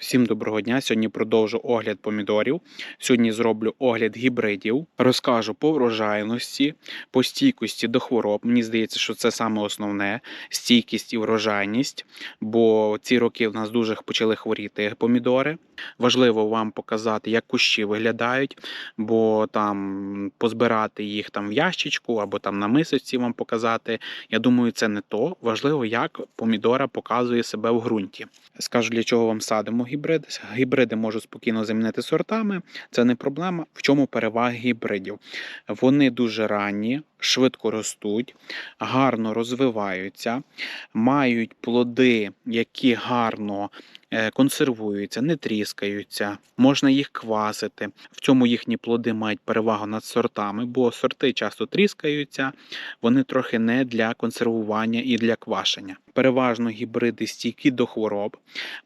Всім доброго дня. Сьогодні продовжу огляд помідорів. Сьогодні зроблю огляд гібридів. Розкажу по врожайності, по стійкості до хвороб. Мені здається, що це саме основне стійкість і врожайність, бо ці роки в нас дуже почали хворіти помідори. Важливо вам показати, як кущі виглядають, бо там позбирати їх там в ящичку або там на мисочці вам показати. Я думаю, це не то. Важливо, як помідора показує себе в ґрунті. Скажу, для чого вам садимо гібрид. Гібриди можу спокійно замінити сортами, це не проблема. В чому переваги гібридів? Вони дуже ранні, швидко ростуть, гарно розвиваються, мають плоди, які гарно консервуються, не тріскаються, можна їх квасити. В цьому їхні плоди мають перевагу над сортами, бо сорти часто тріскаються, вони трохи не для консервування і для квашення. Переважно гібриди стійкі до хвороб,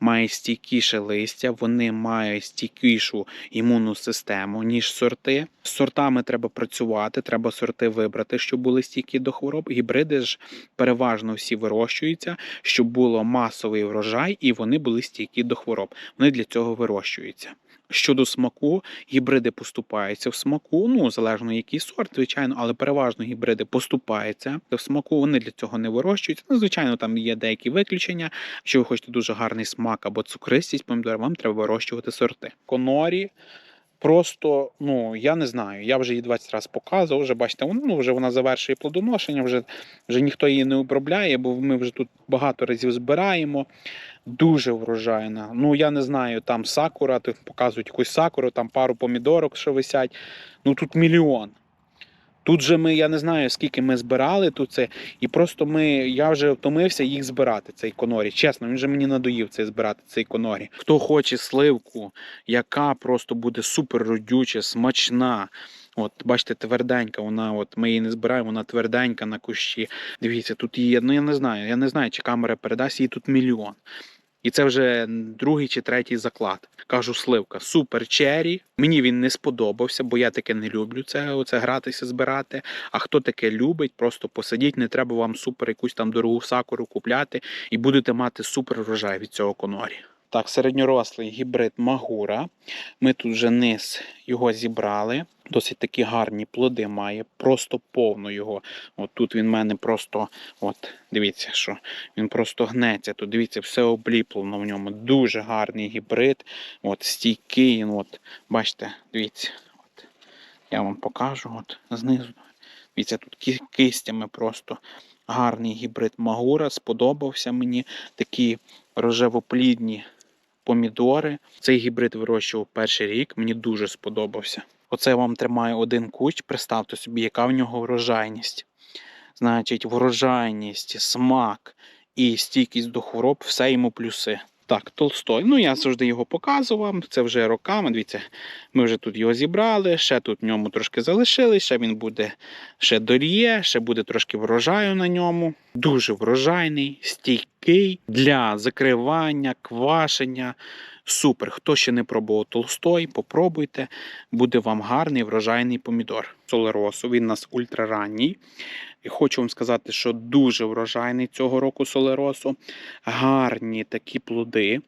мають стійкіше листя, вони мають стійкішу імунну систему, ніж сорти. З сортами треба працювати, треба сорти вибрати, щоб були стійкі до хвороб. Гібриди ж переважно всі вирощуються, щоб було масовий врожай і вони були стійкі до хвороб. Вони для цього вирощуються. Щодо смаку, гібриди поступаються в смаку, ну залежно який сорт, звичайно, але переважно гібриди поступаються в смаку. Вони для цього не вирощуються. Ну, звичайно, там є деякі виключення. Якщо ви хочете дуже гарний смак або цукристість помідора, вам треба вирощувати сорти. Конорі. Просто, ну я не знаю. Я вже її 20 разів показував. Вже бачите, ну вже вона завершує плодоношення, вже, вже ніхто її не обробляє, бо ми вже тут багато разів збираємо. Дуже врожайна. Ну я не знаю, там сакура, показують якусь сакуру, там пару помідорок, що висять. Ну тут мільйон. Тут же ми, я не знаю, скільки ми збирали тут це, і просто ми, я вже втомився їх збирати, цей конорі. Чесно, він же мені надоїв цей збирати цей конорі. Хто хоче сливку, яка просто буде супер родюча, смачна. От, бачите, тверденька, вона, от ми її не збираємо, вона тверденька на кущі. Дивіться, тут є, ну я не знаю, я не знаю, чи камера передасть її тут мільйон. І це вже другий чи третій заклад. Кажу, сливка, супер чері. Мені він не сподобався, бо я таке не люблю це, оце гратися, збирати. А хто таке любить, просто посадіть, не треба вам супер якусь там дорогу сакуру купляти, і будете мати супер врожай від цього конорі. Так, середньорослий гібрид Магура. Ми тут вже низ його зібрали. Досить такі гарні плоди має, просто повно його. От тут він в мене просто, от, дивіться, що він просто гнеться. Тут дивіться, все обліплено в ньому. Дуже гарний гібрид. От, стійкий. От, бачите, дивіться. От, я вам покажу от, знизу. Дивіться, тут кистями просто гарний гібрид Магура. Сподобався мені. Такі рожевоплідні помідори. Цей гібрид вирощував перший рік, мені дуже сподобався. Оце я вам тримаю один кущ, представте собі, яка в нього врожайність. Значить, врожайність, смак і стійкість до хвороб все йому плюси. Так, Толстой. Ну, я завжди його показував. Це вже роками. Дивіться, ми вже тут його зібрали, ще тут в ньому трошки залишилось, ще він буде ще доріє, ще буде трошки врожаю на ньому. Дуже врожайний, стійкий для закривання, квашення. Супер. Хто ще не пробував толстой, попробуйте. Буде вам гарний врожайний помідор. Солеросу, він у нас ультраранній. І хочу вам сказати, що дуже врожайний цього року солеросу. Гарні такі плоди,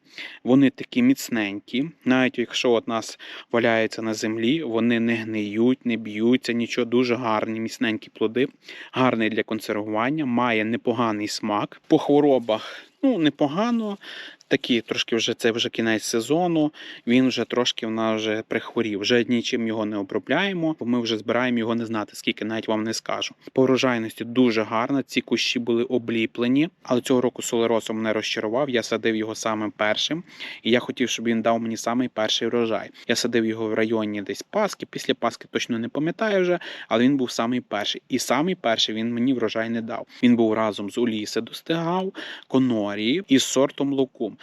вони такі міцненькі. Навіть якщо от нас валяються на землі, вони не гниють, не б'ються, нічого дуже гарні, міцненькі плоди. Гарний для консервування, має непоганий смак. По хворобах ну, непогано. Такі трошки вже це вже кінець сезону. Він вже трошки в нас вже прихворів. Вже нічим його не обробляємо, бо ми вже збираємо його не знати, скільки навіть вам не скажу. По врожайності дуже гарно. Ці кущі були обліплені, але цього року солеросом не розчарував. Я садив його самим першим, і я хотів, щоб він дав мені самий перший врожай. Я садив його в районі десь Паски. Після Паски точно не пам'ятаю вже, але він був самий перший. І самий перший він мені врожай не дав. Він був разом з Уліси достигав, конорії із сортом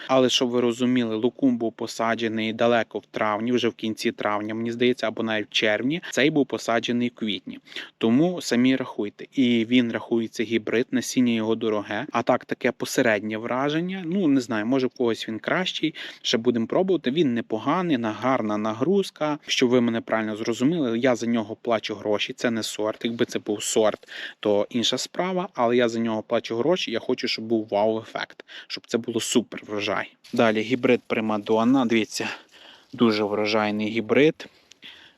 Але щоб ви розуміли, лукум був посаджений далеко в травні, вже в кінці травня, мені здається, або навіть в червні. Цей був посаджений в квітні. Тому самі рахуйте. І він рахується гібрид, насіння його дороге. А так, таке посереднє враження. Ну не знаю, може в когось він кращий. Ще будемо пробувати. Він непоганий, на гарна нагрузка. Щоб ви мене правильно зрозуміли, я за нього плачу гроші. Це не сорт. Якби це був сорт, то інша справа. Але я за нього плачу гроші. Я хочу, щоб був вау-ефект, щоб це було супер врожай. Врожай. Далі гібрид Примадонна. Дивіться, дуже врожайний гібрид.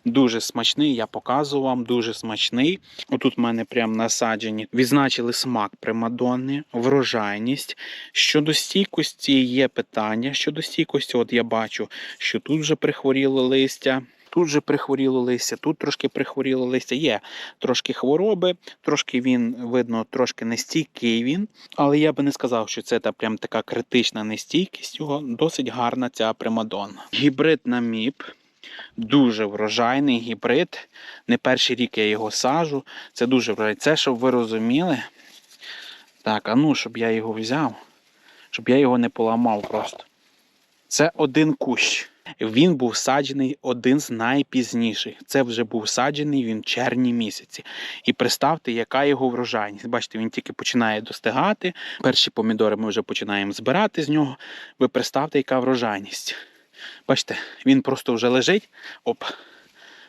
Дуже смачний, я показував вам, дуже смачний. Отут в мене прям насаджені. Відзначили смак примадонни, врожайність. Щодо стійкості є питання. Щодо стійкості, от я бачу, що тут вже прихворіло листя. Тут же прихворіло листя, тут трошки прихворіло листя. Є трошки хвороби, трошки він, видно, трошки нестійкий він. Але я би не сказав, що це та прям така критична нестійкість його. Досить гарна ця примадонна. Гібрид на міп. Дуже врожайний гібрид. Не перший рік я його сажу. Це дуже врожайний. Це, щоб ви розуміли. Так, а ну, щоб я його взяв, щоб я його не поламав просто. Це один кущ. Він був саджений один з найпізніших. Це вже був саджений він в червні місяці. І представте, яка його врожайність. Бачите, він тільки починає достигати. Перші помідори ми вже починаємо збирати з нього. Ви представте, яка врожайність. Бачите, він просто вже лежить. Оп.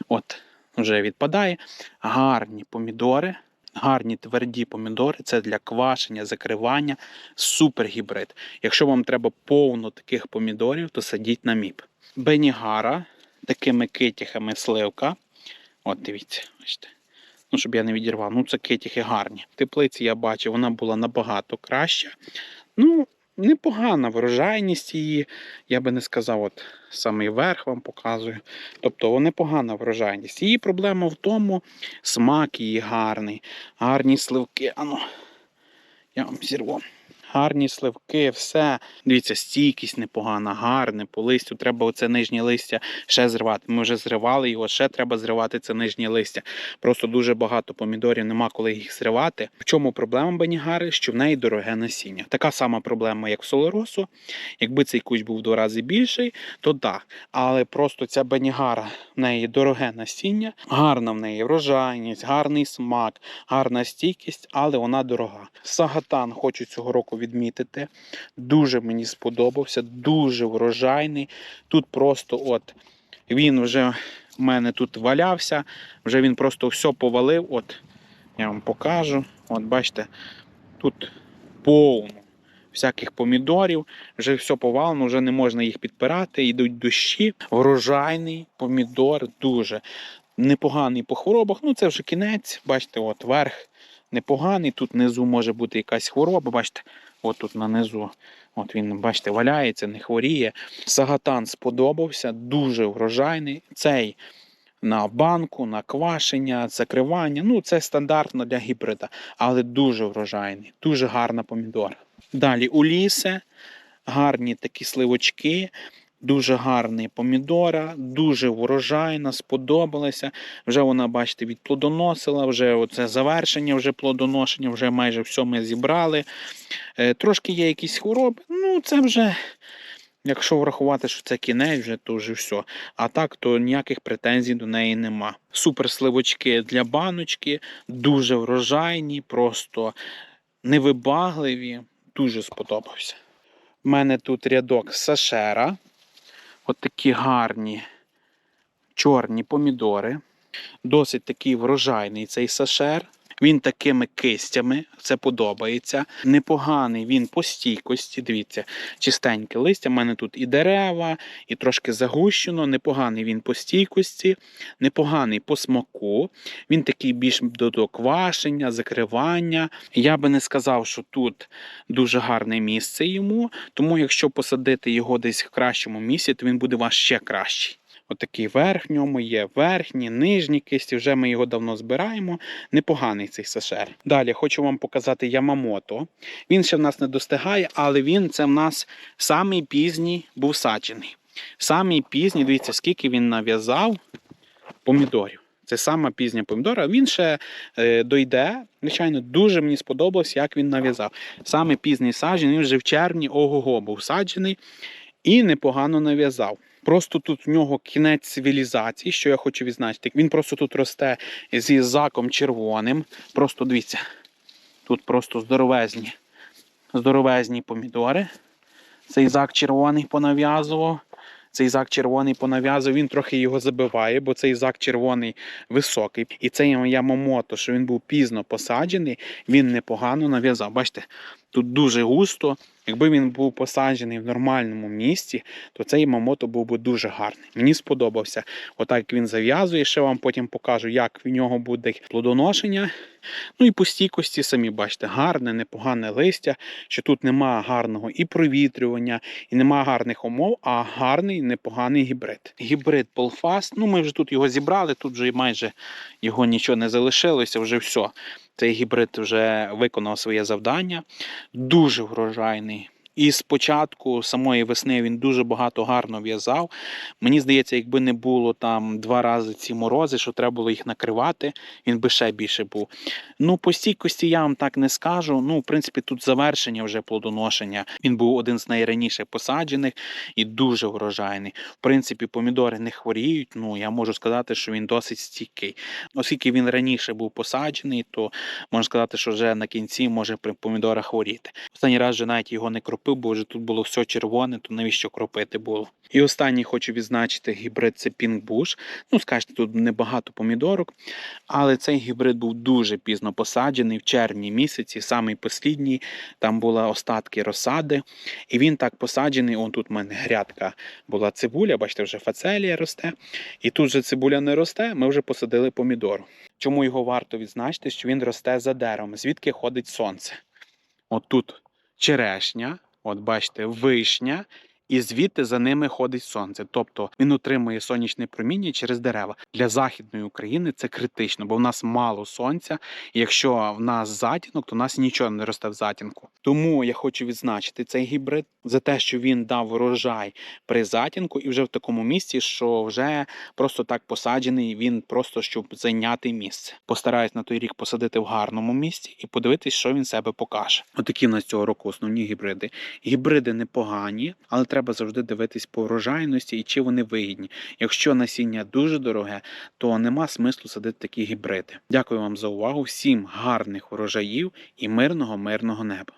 От, вже відпадає. Гарні помідори. Гарні тверді помідори це для квашення, закривання. Супер гібрид. Якщо вам треба повно таких помідорів, то садіть на міп. Бенігара, такими китіхами сливка. От дивіться, бачите. Ну, щоб я не відірвав. Ну, це китіхи гарні. В теплиці я бачив, вона була набагато краща. Ну, непогана врожайність її. Я би не сказав, от самий верх вам показую. Тобто непогана врожайність. Її проблема в тому, смак її гарний, гарні сливки. Ану, я вам зірву. Гарні сливки, все. Дивіться, стійкість непогана, гарне. По листю треба оце нижнє листя ще зривати. Ми вже зривали його, ще треба зривати це нижнє листя. Просто дуже багато помідорів, нема коли їх зривати. В чому проблема Бенігари? Що в неї дороге насіння. Така сама проблема, як в Солоросу. Якби цей кущ був два рази більший, то так. Але просто ця Бенігара, в неї дороге насіння, гарна в неї врожайність, гарний смак, гарна стійкість, але вона дорога. Сагатан хочу цього року відмітити. Дуже мені сподобався, дуже врожайний. Тут просто от він вже в мене тут валявся, вже він просто все повалив. От я вам покажу. От бачите, тут повно всяких помідорів, вже все повалено, вже не можна їх підпирати, йдуть дощі. Врожайний помідор дуже непоганий по хворобах. Ну це вже кінець. Бачите, от верх непоганий. Тут внизу може бути якась хвороба. Бачите, от тут на низу. От він, бачите, валяється, не хворіє. Сагатан сподобався, дуже врожайний. Цей на банку, на квашення, закривання. Ну, це стандартно для гібрида, але дуже врожайний, дуже гарна помідора. Далі у лісе гарні такі сливочки. Дуже гарний помідора, дуже врожайна, сподобалася. Вже вона, бачите, відплодоносила, вже оце завершення вже плодоношення, вже майже все ми зібрали. Е, трошки є якісь хвороби. Ну, це вже, якщо врахувати, що це кінець, вже, то вже все. А так, то ніяких претензій до неї нема. Супер сливочки для баночки, дуже врожайні, просто невибагливі. Дуже сподобався. У мене тут рядок сашера. От такі гарні чорні помідори. Досить такий врожайний цей сашер. Він такими кистями, це подобається. Непоганий він по стійкості. Дивіться, чистеньке листя. У мене тут і дерева, і трошки загущено. Непоганий він по стійкості, непоганий по смаку. Він такий більш до доквашення, закривання. Я би не сказав, що тут дуже гарне місце йому. Тому, якщо посадити його десь в кращому місці, то він буде у вас ще кращий. Отакий верх в ньому є, верхні, нижні кисті, вже ми його давно збираємо. Непоганий цей сашер. Далі хочу вам показати Ямамото. Він ще в нас не достигає, але він це в нас самий пізній був саджений. Самий пізній, дивіться, скільки він нав'язав помідорів. Це сама пізня помідора. Він ще е, дойде. Звичайно, дуже мені сподобалось, як він нав'язав. Саме пізній саджений, він вже в червні ого-го був саджений і непогано нав'язав. Просто тут в нього кінець цивілізації, що я хочу відзначити. Він просто тут росте зі заком червоним. Просто дивіться, тут просто здоровезні, здоровезні помідори. Цей зак червоний понав'язував. Цей зак червоний понав'язував, він трохи його забиває, бо цей зак червоний високий. І цей Ямамото, що він був пізно посаджений, він непогано нав'язав. Бачите, Тут дуже густо. Якби він був посаджений в нормальному місці, то цей Ямамото був би дуже гарний. Мені сподобався. Отак він зав'язує, ще вам потім покажу, як в нього буде плодоношення. Ну і по стійкості самі бачите, гарне, непогане листя, що тут нема гарного і провітрювання, і нема гарних умов, а гарний непоганий гібрид. Гібрид Полфаст, ну ми вже тут його зібрали, тут вже майже його нічого не залишилося, вже все. Цей гібрид вже виконав своє завдання, дуже врожайний. І спочатку самої весни він дуже багато гарно в'язав. Мені здається, якби не було там два рази ці морози, що треба було їх накривати, він би ще більше був. Ну, по стійкості я вам так не скажу. Ну, в принципі, тут завершення вже плодоношення. Він був один з найраніше посаджених і дуже врожайний. В принципі, помідори не хворіють. Ну, я можу сказати, що він досить стійкий. Оскільки він раніше був посаджений, то можна сказати, що вже на кінці може при помідорах хворіти. Останній раз вже навіть його не кропив, бо вже тут було все червоне, то навіщо кропити було. І останній хочу відзначити гібрид це Bush. Ну, скажете, тут небагато помідорок, але цей гібрид був дуже пізно посаджений в червні місяці, самий послідній. Там були остатки розсади. І він так посаджений. Он тут в мене грядка була цибуля, бачите, вже фацелія росте. І тут же цибуля не росте, ми вже посадили помідор. Чому його варто відзначити? Що він росте за деревом, звідки ходить сонце. От тут черешня, от бачите, вишня, і звідти за ними ходить сонце. Тобто він отримує сонячне проміння через дерева. Для західної України це критично, бо в нас мало сонця. І якщо в нас затінок, то в нас нічого не росте в затінку. Тому я хочу відзначити цей гібрид за те, що він дав врожай при затінку, і вже в такому місці, що вже просто так посаджений. Він просто щоб зайняти місце. Постараюсь на той рік посадити в гарному місці і подивитись, що він себе покаже. Отакі в нас цього року основні гібриди. Гібриди непогані, але треба завжди дивитись по врожайності і чи вони вигідні. Якщо насіння дуже дороге, то нема смислу садити такі гібриди. Дякую вам за увагу. Всім гарних урожаїв і мирного, мирного неба.